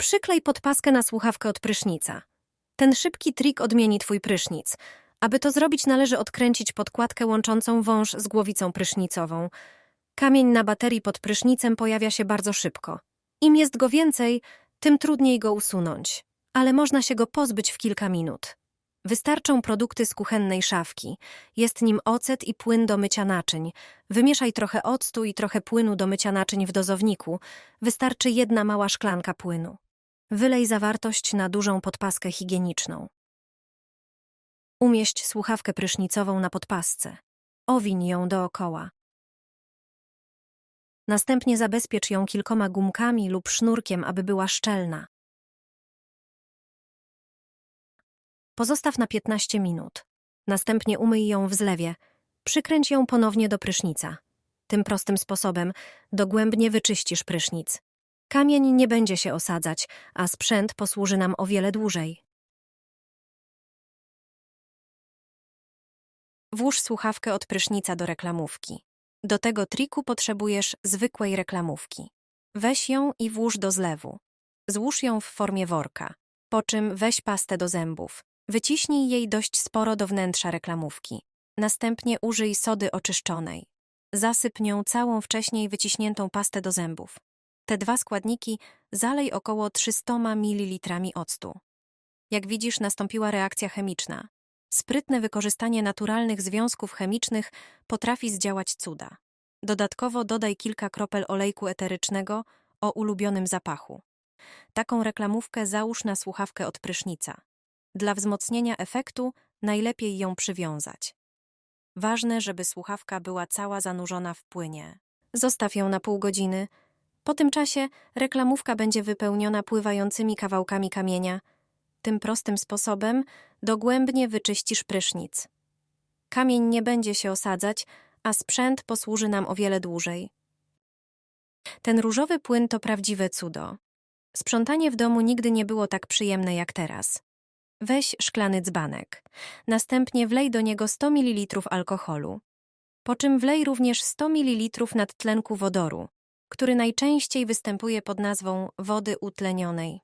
Przyklej podpaskę na słuchawkę od prysznica. Ten szybki trik odmieni twój prysznic. Aby to zrobić, należy odkręcić podkładkę łączącą wąż z głowicą prysznicową. Kamień na baterii pod prysznicem pojawia się bardzo szybko. Im jest go więcej, tym trudniej go usunąć, ale można się go pozbyć w kilka minut. Wystarczą produkty z kuchennej szafki. Jest nim ocet i płyn do mycia naczyń. Wymieszaj trochę octu i trochę płynu do mycia naczyń w dozowniku. Wystarczy jedna mała szklanka płynu. Wylej zawartość na dużą podpaskę higieniczną. Umieść słuchawkę prysznicową na podpasce. Owiń ją dookoła. Następnie zabezpiecz ją kilkoma gumkami lub sznurkiem, aby była szczelna. Pozostaw na 15 minut. Następnie umyj ją w zlewie. Przykręć ją ponownie do prysznica. Tym prostym sposobem dogłębnie wyczyścisz prysznic. Kamień nie będzie się osadzać, a sprzęt posłuży nam o wiele dłużej. Włóż słuchawkę od prysznica do reklamówki. Do tego triku potrzebujesz zwykłej reklamówki. Weź ją i włóż do zlewu. Złóż ją w formie worka, po czym weź pastę do zębów. Wyciśnij jej dość sporo do wnętrza reklamówki. Następnie użyj sody oczyszczonej. Zasyp nią całą wcześniej wyciśniętą pastę do zębów. Te dwa składniki zalej około 300 ml octu. Jak widzisz, nastąpiła reakcja chemiczna. Sprytne wykorzystanie naturalnych związków chemicznych potrafi zdziałać cuda. Dodatkowo dodaj kilka kropel olejku eterycznego o ulubionym zapachu. Taką reklamówkę załóż na słuchawkę od prysznica. Dla wzmocnienia efektu najlepiej ją przywiązać. Ważne, żeby słuchawka była cała zanurzona w płynie. Zostaw ją na pół godziny. Po tym czasie reklamówka będzie wypełniona pływającymi kawałkami kamienia. Tym prostym sposobem dogłębnie wyczyścisz prysznic. Kamień nie będzie się osadzać, a sprzęt posłuży nam o wiele dłużej. Ten różowy płyn to prawdziwe cudo. Sprzątanie w domu nigdy nie było tak przyjemne jak teraz. Weź szklany dzbanek. Następnie wlej do niego 100 ml alkoholu. Po czym wlej również 100 ml nadtlenku wodoru, który najczęściej występuje pod nazwą wody utlenionej.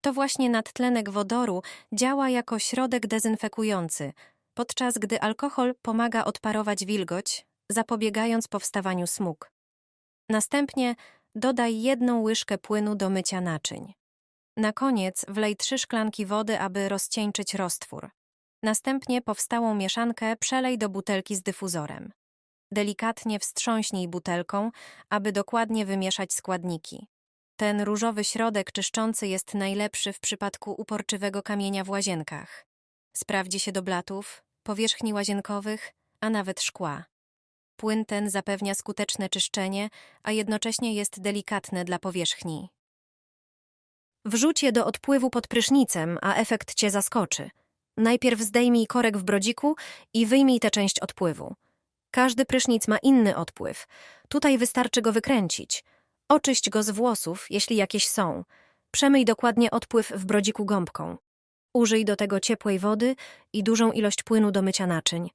To właśnie nadtlenek wodoru działa jako środek dezynfekujący, podczas gdy alkohol pomaga odparować wilgoć, zapobiegając powstawaniu smug. Następnie dodaj jedną łyżkę płynu do mycia naczyń. Na koniec wlej trzy szklanki wody, aby rozcieńczyć roztwór. Następnie powstałą mieszankę przelej do butelki z dyfuzorem. Delikatnie wstrząśnij butelką, aby dokładnie wymieszać składniki. Ten różowy środek czyszczący jest najlepszy w przypadku uporczywego kamienia w łazienkach. Sprawdzi się do blatów, powierzchni łazienkowych, a nawet szkła. Płyn ten zapewnia skuteczne czyszczenie, a jednocześnie jest delikatny dla powierzchni. Wrzuć je do odpływu pod prysznicem, a efekt cię zaskoczy. Najpierw zdejmij korek w brodziku i wyjmij tę część odpływu. Każdy prysznic ma inny odpływ. Tutaj wystarczy go wykręcić. Oczyść go z włosów, jeśli jakieś są. Przemyj dokładnie odpływ w brodziku gąbką. Użyj do tego ciepłej wody i dużą ilość płynu do mycia naczyń.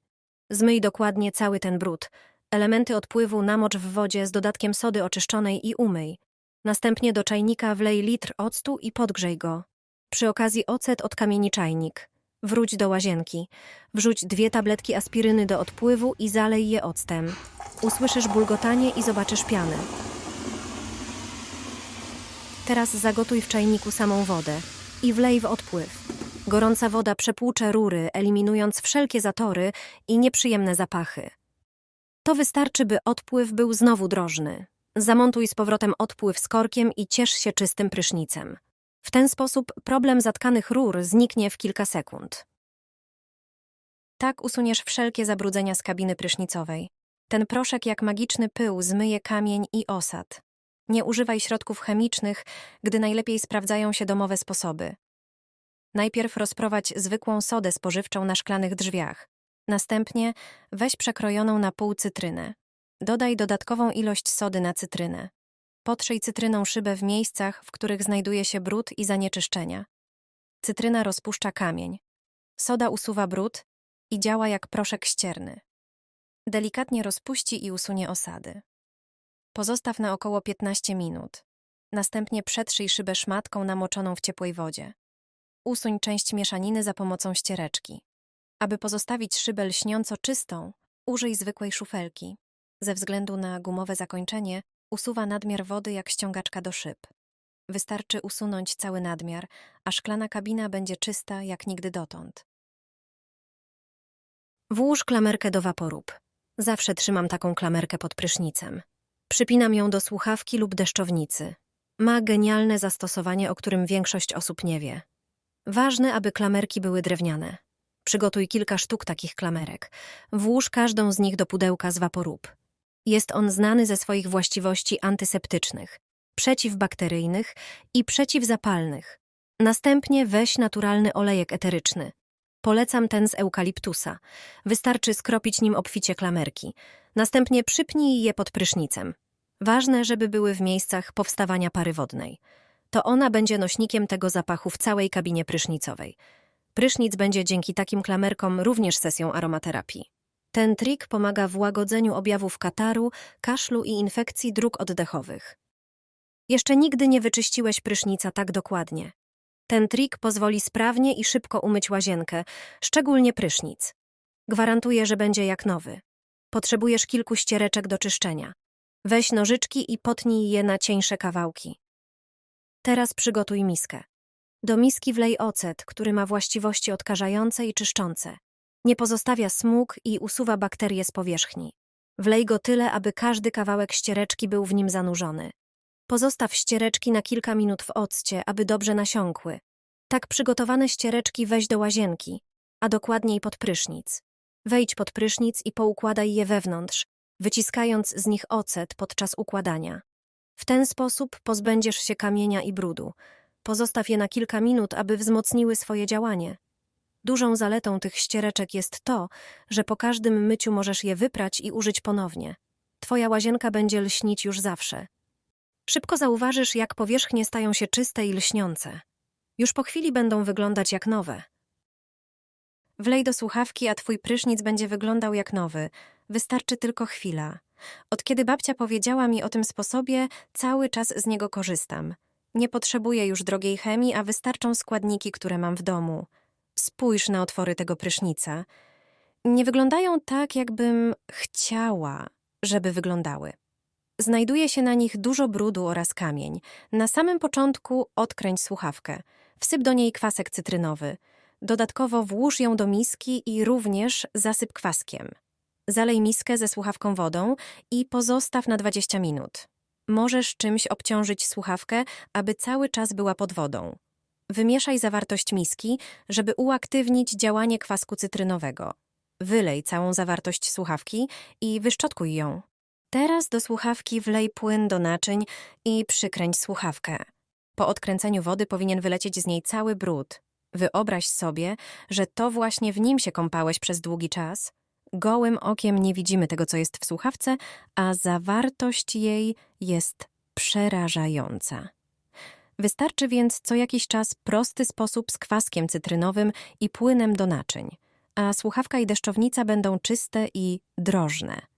Zmyj dokładnie cały ten brud. Elementy odpływu namocz w wodzie z dodatkiem sody oczyszczonej i umyj. Następnie do czajnika wlej litr octu i podgrzej go. Przy okazji ocet od kamieni czajnik. Wróć do łazienki. Wrzuć dwie tabletki aspiryny do odpływu i zalej je octem. Usłyszysz bulgotanie i zobaczysz pianę. Teraz zagotuj w czajniku samą wodę i wlej w odpływ. Gorąca woda przepłucze rury, eliminując wszelkie zatory i nieprzyjemne zapachy. To wystarczy, by odpływ był znowu drożny. Zamontuj z powrotem odpływ z korkiem i ciesz się czystym prysznicem. W ten sposób problem zatkanych rur zniknie w kilka sekund. Tak usuniesz wszelkie zabrudzenia z kabiny prysznicowej. Ten proszek jak magiczny pył zmyje kamień i osad. Nie używaj środków chemicznych, gdy najlepiej sprawdzają się domowe sposoby. Najpierw rozprowadź zwykłą sodę spożywczą na szklanych drzwiach. Następnie weź przekrojoną na pół cytrynę. Dodaj dodatkową ilość sody na cytrynę. Potrzyj cytryną szybę w miejscach, w których znajduje się brud i zanieczyszczenia. Cytryna rozpuszcza kamień. Soda usuwa brud i działa jak proszek ścierny. Delikatnie rozpuści i usunie osady. Pozostaw na około 15 minut. Następnie przetrzyj szybę szmatką namoczoną w ciepłej wodzie. Usuń część mieszaniny za pomocą ściereczki. Aby pozostawić szybę lśniąco czystą, użyj zwykłej szufelki. Ze względu na gumowe zakończenie usuwa nadmiar wody jak ściągaczka do szyb. Wystarczy usunąć cały nadmiar, a szklana kabina będzie czysta jak nigdy dotąd. Włóż klamerkę do waporób. Zawsze trzymam taką klamerkę pod prysznicem. Przypinam ją do słuchawki lub deszczownicy. Ma genialne zastosowanie, o którym większość osób nie wie. Ważne, aby klamerki były drewniane. Przygotuj kilka sztuk takich klamerek. Włóż każdą z nich do pudełka z waporób. Jest on znany ze swoich właściwości antyseptycznych, przeciwbakteryjnych i przeciwzapalnych. Następnie weź naturalny olejek eteryczny. Polecam ten z eukaliptusa. Wystarczy skropić nim obficie klamerki. Następnie przypnij je pod prysznicem. Ważne, żeby były w miejscach powstawania pary wodnej. To ona będzie nośnikiem tego zapachu w całej kabinie prysznicowej. Prysznic będzie dzięki takim klamerkom również sesją aromaterapii. Ten trik pomaga w łagodzeniu objawów kataru, kaszlu i infekcji dróg oddechowych. Jeszcze nigdy nie wyczyściłeś prysznica tak dokładnie. Ten trik pozwoli sprawnie i szybko umyć łazienkę, szczególnie prysznic. Gwarantuję, że będzie jak nowy. Potrzebujesz kilku ściereczek do czyszczenia. Weź nożyczki i potnij je na cieńsze kawałki. Teraz przygotuj miskę. Do miski wlej ocet, który ma właściwości odkażające i czyszczące. Nie pozostawia smug i usuwa bakterie z powierzchni. Wlej go tyle, aby każdy kawałek ściereczki był w nim zanurzony. Pozostaw ściereczki na kilka minut w occie, aby dobrze nasiąkły. Tak przygotowane ściereczki weź do łazienki, a dokładniej pod prysznic. Wejdź pod prysznic i poukładaj je wewnątrz, wyciskając z nich ocet podczas układania. W ten sposób pozbędziesz się kamienia i brudu. Pozostaw je na kilka minut, aby wzmocniły swoje działanie. Dużą zaletą tych ściereczek jest to, że po każdym myciu możesz je wyprać i użyć ponownie. Twoja łazienka będzie lśnić już zawsze. Szybko zauważysz, jak powierzchnie stają się czyste i lśniące. Już po chwili będą wyglądać jak nowe. Wlej do słuchawki, a twój prysznic będzie wyglądał jak nowy. Wystarczy tylko chwila. Od kiedy babcia powiedziała mi o tym sposobie, cały czas z niego korzystam. Nie potrzebuję już drogiej chemii, a wystarczą składniki, które mam w domu. Spójrz na otwory tego prysznica. Nie wyglądają tak, jakbym chciała, żeby wyglądały. Znajduje się na nich dużo brudu oraz kamień. Na samym początku odkręć słuchawkę. Wsyp do niej kwasek cytrynowy. Dodatkowo włóż ją do miski i również zasyp kwaskiem. Zalej miskę ze słuchawką wodą i pozostaw na 20 minut. Możesz czymś obciążyć słuchawkę, aby cały czas była pod wodą. Wymieszaj zawartość miski, żeby uaktywnić działanie kwasku cytrynowego. Wylej całą zawartość słuchawki i wyszczotkuj ją. Teraz do słuchawki wlej płyn do naczyń i przykręć słuchawkę. Po odkręceniu wody powinien wylecieć z niej cały brud. Wyobraź sobie, że to właśnie w nim się kąpałeś przez długi czas. Gołym okiem nie widzimy tego, co jest w słuchawce, a zawartość jej jest przerażająca. Wystarczy więc co jakiś czas prosty sposób z kwaskiem cytrynowym i płynem do naczyń, a słuchawka i deszczownica będą czyste i drożne.